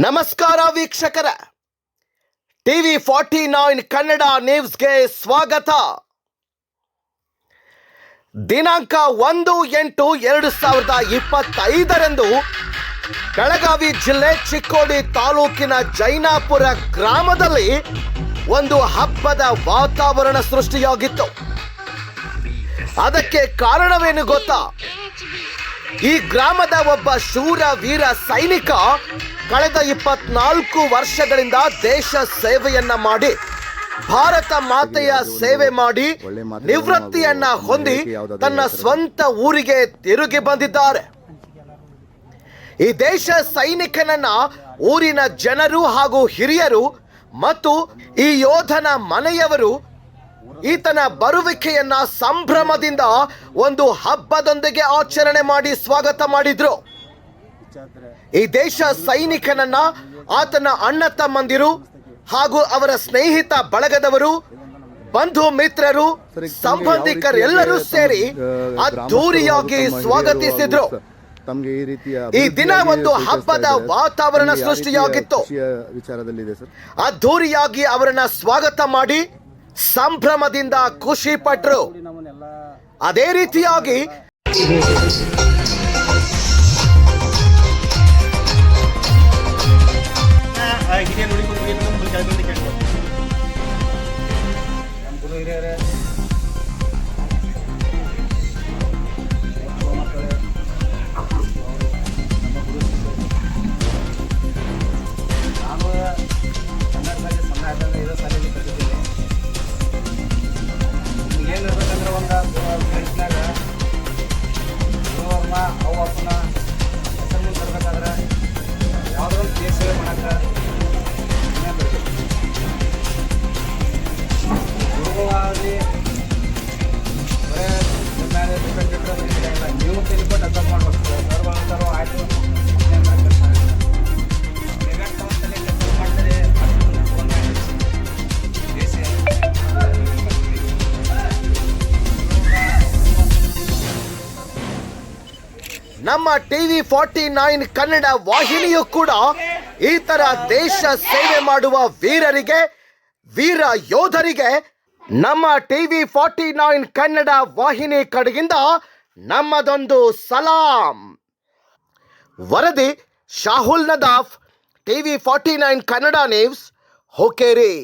ನಮಸ್ಕಾರ ವೀಕ್ಷಕರ. TV forty nine Kannada ನ್ಯೂಸ್ಗೆ ಸ್ವಾಗತ. ದಿನಾಂಕ ಒಂದು ಎಂಟು ಎರಡು ಸಾವಿರದ ಇಪ್ಪತ್ತೈದರಂದು ಬೆಳಗಾವಿ ಜಿಲ್ಲೆ ಚಿಕ್ಕೋಡಿ ತಾಲೂಕಿನ ಜೈನಾಪುರ ಗ್ರಾಮದಲ್ಲಿ ಒಂದು ಹಬ್ಬದ ವಾತಾವರಣ ಸೃಷ್ಟಿಯಾಗಿತ್ತು. ಅದಕ್ಕೆ ಕಾರಣವೇನು ಗೊತ್ತಾ? ಈ ಗ್ರಾಮದ ಒಬ್ಬ ಶೂರ ವೀರ ಸೈನಿಕ ಕಳೆದ ಇಪ್ಪತ್ನಾಲ್ಕು ವರ್ಷಗಳಿಂದ ದೇಶ ಸೇವೆಯನ್ನ ಮಾಡಿ, ಭಾರತ ಮಾತೆಯ ಸೇವೆ ಮಾಡಿ, ನಿವೃತ್ತಿಯನ್ನ ಹೊಂದಿ ತನ್ನ ಸ್ವಂತ ಊರಿಗೆ ತಿರುಗಿ ಬಂದಿದ್ದಾರೆ. ಈ ದೇಶ ಸೈನಿಕನನ್ನ ಊರಿನ ಜನರು ಹಾಗೂ ಹಿರಿಯರು ಮತ್ತು ಈ ಯೋಧನ ಮನೆಯವರು ಈತನ ಬರುವಿಕೆಯನ್ನ ಸಂಭ್ರಮದಿಂದ ಒಂದು ಹಬ್ಬದೊಂದಿಗೆ ಆಚರಣೆ ಮಾಡಿ ಸ್ವಾಗತ ಮಾಡಿದ್ರು. ಈ ದೇಶ ಸೈನಿಕನನ್ನ ಆತನ ಅಣ್ಣ ತಮ್ಮಂದಿರು ಹಾಗೂ ಅವರ ಸ್ನೇಹಿತ ಬಳಗದವರು ಬಂಧು ಮಿತ್ರರು ಸಂಬಂಧಿಕರೆಲ್ಲರೂ ಸೇರಿ ಅದ್ದೂರಿಯಾಗಿ ಸ್ವಾಗತಿಸಿದ್ರು. ತಮಗೆ ಈ ರೀತಿಯ ಈ ದಿನ ಒಂದು ಹಬ್ಬದ ವಾತಾವರಣ ಸೃಷ್ಟಿಯಾಗಿತ್ತು. ವಿಚಾರದಲ್ಲಿದೆ ಸರ್? ಅದ್ದೂರಿಯಾಗಿ ಅವರನ್ನ ಸ್ವಾಗತ ಮಾಡಿ ಸಂಭ್ರಮದಿಂದ ಖುಷಿ ಪಟ್ರು. ಅದೇ ರೀತಿಯಾಗಿ ನಮ್ಮ ಟಿವಿ ಫಾರ್ಟಿ ನೈನ್ ಕನ್ನಡ ವಾಹಿನಿಯು ಕೂಡ ಈ ತರ ದೇಶ ಸೇವೆ ಮಾಡುವ ವೀರರಿಗೆ, ವೀರ ಯೋಧರಿಗೆ ನಮ್ಮ ಟಿವಿ ಫಾರ್ಟಿ ನೈನ್ ಕನ್ನಡ ವಾಹಿನಿ ಕಡೆಯಿಂದ ನಮ್ಮದೊಂದು ಸಲಾಂ. ವರದಿ, Shahul Nadaf, TV forty nine Kannada news, Hukkeri.